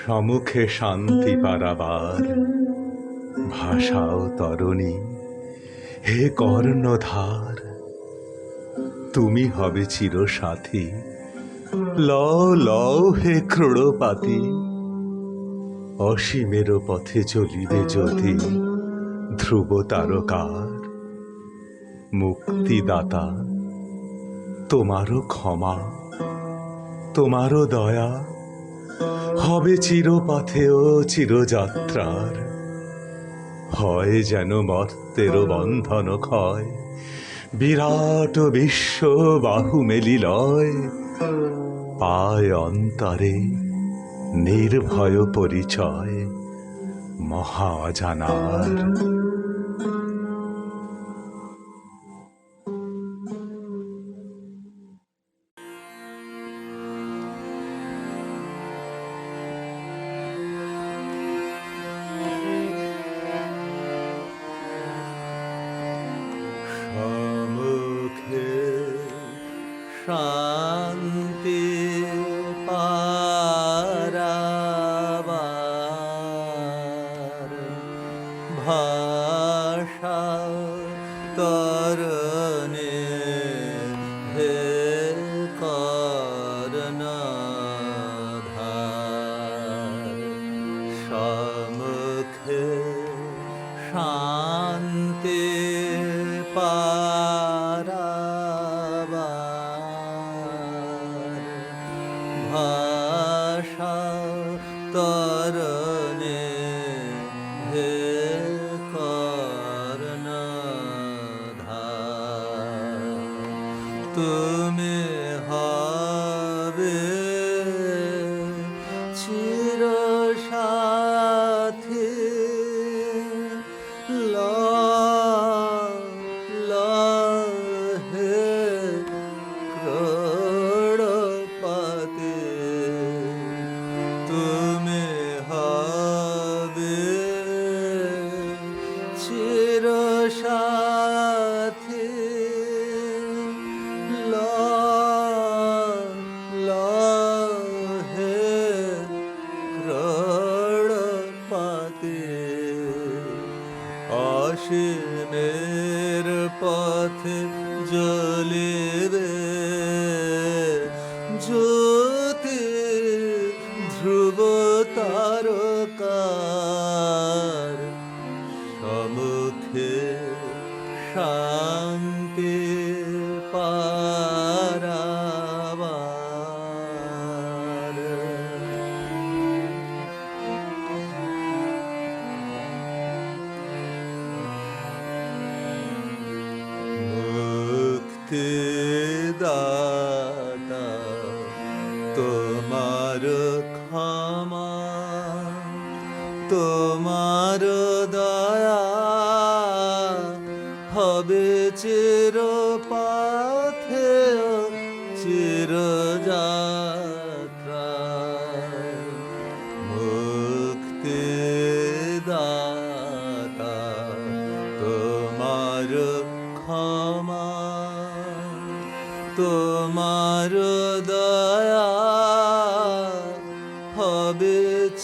সমুখে শান্তি পারাবার ভাষাও তরণী। হে কর্ণধার, তুমি হবে চির সাথী লও লও হে ক্রোড়পাতি, অসীমের পথে চলিবে যদি ধ্রুব তারকার মুক্তিদাতা। তোমারও ক্ষমা, তোমারও দয়া হবে চিরপথেও চিরযাত্রার। হয় যেন মর্তের বন্ধন ক্ষয়, বিরাট বিশ্ব বাহু মেলিলয় পায় অন্তরে নির্ভয় পরিচয় মহাজানার। শান্তি পারাবার ভাষা তরণে হে করণধার সমুখে শান্তি তরণে হে কর্ণধার তুমি হবে অসীমের পথে জ্বলিবে জ্যোতি ধ্রুব তারকার সমুখে শান্তি পারাবার ক্ষমা তোমার দয়া হবে চির পাথে চির যাত্রা মুক্তি দাতা তোমার ক্ষমা তোমার দয়া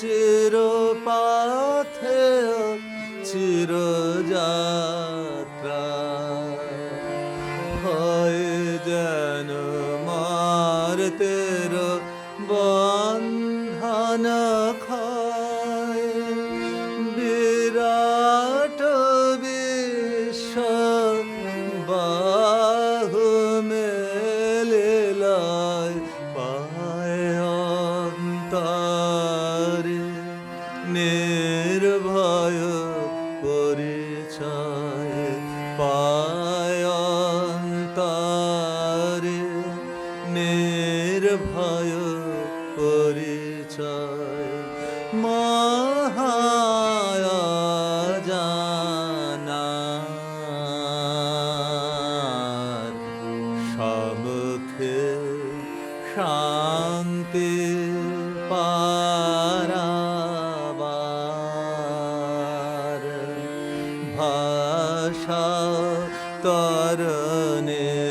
চির পাথে চির যাত্রা। হয় যেন মারতের বন্ধন খায় নির্ভয় পরিচয় পায় অন্তরে নির্ভয় পরিচয় মহায়া জানার সমুখে শান্তি ভাষা তরণে